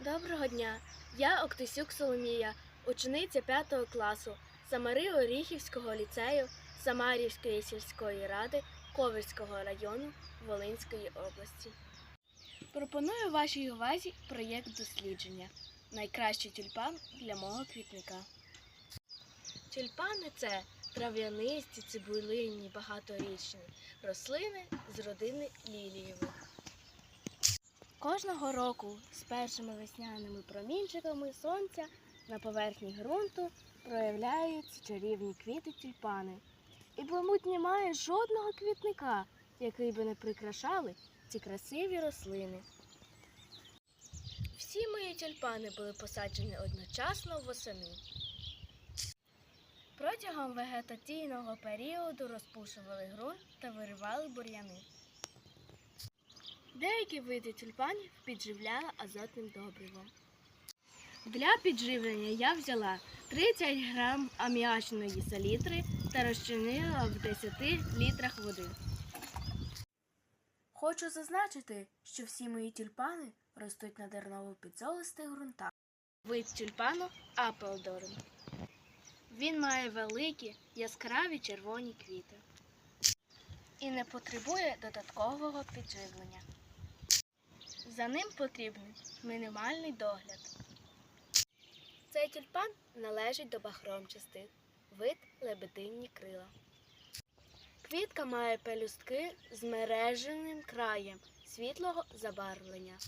Доброго дня! Я Октисюк Соломія, учениця 5 класу Самари Оріхівського ліцею Самарівської сільської ради Ковельського району Волинської області. Пропоную вашій увазі проєкт дослідження Найкращий тюльпан для мого квітника. Тюльпани це трав'янисті, цибулинні, багаторічні рослини з родини лілієвих. Кожного року з першими весняними промінчиками сонця на поверхні ґрунту проявляються чарівні квіти тюльпани. І, мабуть, немає жодного квітника, який би не прикрашали ці красиві рослини. Всі мої тюльпани були посаджені одночасно восени. Протягом вегетаційного періоду розпушували ґрунт та виривали бур'яни. Деякі види тюльпанів підживляла азотним добривом. Для підживлення я взяла 30 грам аміачної селітри та розчинила в 10 літрах води. Хочу зазначити, що всі мої тюльпани ростуть на дерново-підзолистих ґрунтах. Вид тюльпану Апелдорн. Він має великі яскраві червоні квіти і не потребує додаткового підживлення. За ним потрібен мінімальний догляд. Цей тюльпан належить до бахромчастих, вид лебединні крила. Квітка має пелюстки з мереженим краєм світлого забарвлення.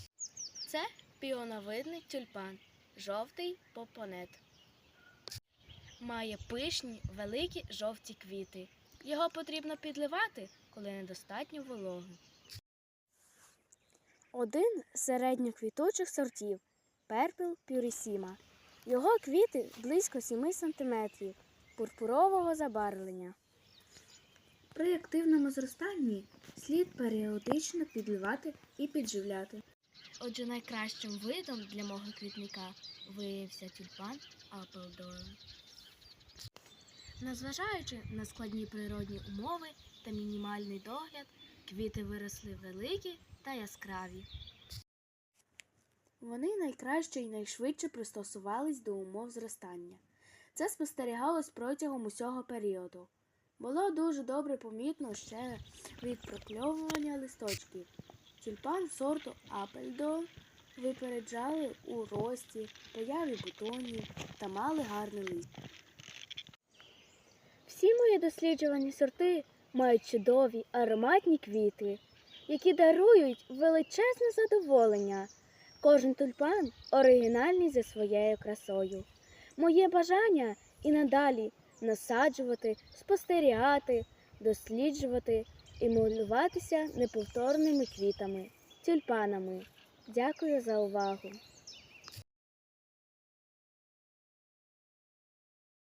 Це піоновидний тюльпан, жовтий попонет. Має пишні великі жовті квіти. Його потрібно підливати, коли недостатньо вологи. Один з середньоквітучих сортів перпел пюрісіма. Його квіти близько 7 см пурпурового забарвлення. При активному зростанні слід періодично підливати і підживляти. Отже, найкращим видом для мого квітника виявився тюльпан Апелдорн. Незважаючи на складні природні умови та мінімальний догляд, квіти виросли великі та яскраві. Вони найкраще і найшвидше пристосувались до умов зростання. Це спостерігалось протягом усього періоду. Було дуже добре помітно ще від прокльовування листочків. Тюльпан сорту Апельдон випереджали у рості, появі бутонів та мали гарне листя. Всі мої досліджувані сорти мають чудові ароматні квіти, які дарують величезне задоволення. Кожен тюльпан оригінальний за своєю красою. Моє бажання і надалі насаджувати, спостерігати, досліджувати і малюватися неповторними квітами, тюльпанами. Дякую за увагу!